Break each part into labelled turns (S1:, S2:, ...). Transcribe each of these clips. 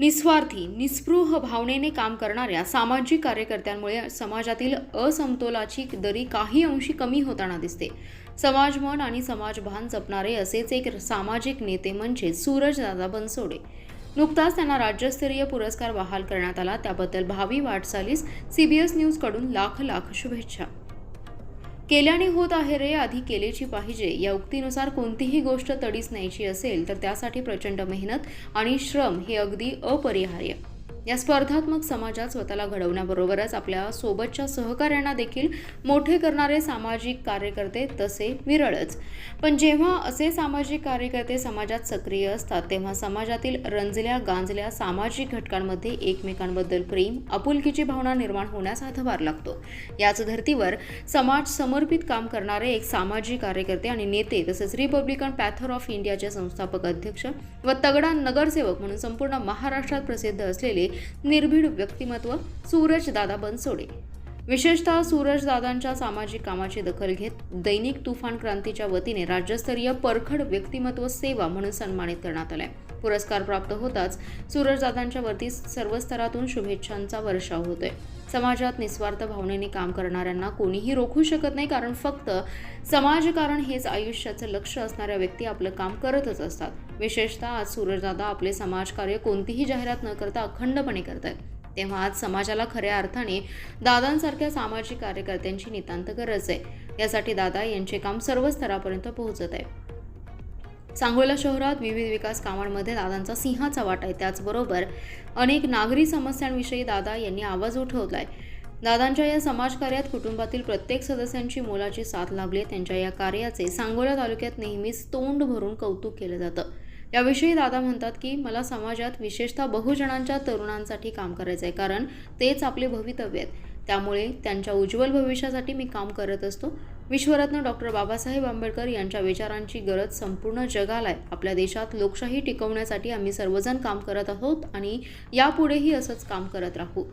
S1: निस्वार्थी निस्पृह भावनेने काम करणाऱ्या सामाजिक कार्यकर्त्यांमुळे समाजातील असमतोलाची दरी काही अंशी कमी होताना दिसते. समाजमन आणि समाजभान जपणारे असेच एक सामाजिक नेते म्हणजे सूरजदादा बनसोडे. नुकताच त्यांना राज्यस्तरीय पुरस्कार बहाल करण्यात आला. त्याबद्दल भावी वाटचालीस सीबीएस न्यूजकडून लाख लाख शुभेच्छा. केल्याने होत आहे रे आधी केलेची पाहिजे. या उक्तीनुसार कोणतीही गोष्ट तडीस न्यायची असेल तर त्यासाठी प्रचंड मेहनत आणि श्रम हे अगदी अपरिहार्य. या स्पर्धात्मक समाजात स्वतःला घडवण्याबरोबरच आपल्या सोबतच्या सहकाऱ्यांना देखील मोठे करणारे सामाजिक कार्यकर्ते तसे विरळच. पण जेव्हा असे सामाजिक कार्यकर्ते समाजात सक्रिय असतात तेव्हा समाजातील रंजल्या गांजल्या सामाजिक घटकांमध्ये एकमेकांबद्दल प्रेम आपुलकीची भावना निर्माण होण्यास हातभार लागतो. याच धर्तीवर समाज समर्पित काम करणारे एक सामाजिक कार्यकर्ते आणि नेते तसेच रिपब्लिकन पॅथर ऑफ इंडियाचे संस्थापक अध्यक्ष व तगडा नगरसेवक म्हणून संपूर्ण महाराष्ट्रात प्रसिद्ध असलेले निर्भीड व्यक्तिमत्व सूरजदादा बनसोडे. विशेषतः सूरजदादांच्या सामाजिक कामाची दखल घेत दैनिक तुफान क्रांतीच्या वतीने राज्यस्तरीय परखड व्यक्तिमत्व सेवा म्हणून सन्मानित करण्यात आलाय. पुरस्कार प्राप्त होताच सूरजदादांच्या वरती सर्व स्तरातून शुभेच्छांचा वर्षाव होतोय. समाजात निस्वार्थ भावनेने काम करणाऱ्यांना कोणीही रोखू शकत नाही कारण फक्त समाजकारण हेच आयुष्याचं लक्ष असणाऱ्या व्यक्ती आपलं काम करतच असतात. विशेषतः आज सूरजदादा आपले समाजकार्य कोणतीही जाहिरात न करता अखंडपणे करत आहेत तेव्हा आज समाजाला खऱ्या अर्थाने दादांसारख्या सामाजिक कार्यकर्त्यांची नितांत गरज आहे. यासाठी दादा यांचे काम सर्व स्तरापर्यंत पोहोचत आहे सांगोला शहरात विविध विकास कामांमध्ये दादांचा सिंहाचा वाटा आहे. त्याचबरोबर अनेक नागरी समस्यांविषयी दादा यांनी आवाज उठवलाय. दादांच्या या समाजकार्यात कुटुंबातील प्रत्येक सदस्यांची मोलाची साथ लाभली आहे. त्यांच्या या कार्याचे सांगोला तालुक्यात नेहमीच तोंड भरून कौतुक केलं जातं. याविषयी दादा म्हणतात की मला समाजात विशेषतः बहुजनांच्या तरुणांसाठी काम करायचं आहे कारण तेच आपले भवितव्य आहेत. त्यामुळे त्यांच्या उज्ज्वल भविष्यासाठी मी काम करत असतो. विश्वरत्न डॉक्टर बाबासाहेब आंबेडकर यांच्या विचारांची गरज संपूर्ण जगाला आहे आपल्या देशात लोकशाही टिकवण्यासाठी आम्ही सर्वजण काम करत आहोत आणि यापुढेही असंच काम करत राहू.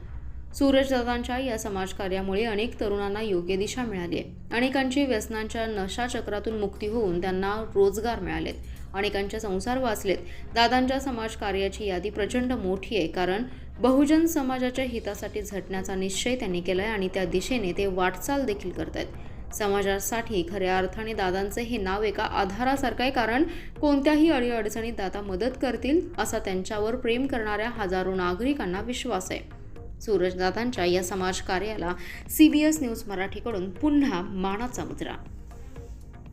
S1: सूरजदादांच्या या समाजकार्यामुळे अनेक तरुणांना योग्य दिशा मिळाली आहे. अनेकांची व्यसनांच्या नशाचक्रातून मुक्ती होऊन त्यांना रोजगार मिळालेत. अनेकांचे संसार वाचलेत. दादांच्या समाजकार्याची यादी प्रचंड मोठी आहे कारण बहुजन समाजाच्या हितासाठी झटण्याचा निश्चय त्यांनी केला आहे आणि त्या दिशेने ते वाटचाल देखील करत आहेत समाजासाठी खऱ्या अर्थाने दादांचे हे नाव एका आधारासारखं आहे कारण कोणत्याही अडीअडचणीत दादा मदत करतील असा त्यांच्यावर प्रेम करणाऱ्या हजारो नागरिकांना विश्वास आहे. सूरजदादांच्या या समाजकार्याला सी बी एस न्यूज मराठीकडून पुन्हा मानाचा मुद्रा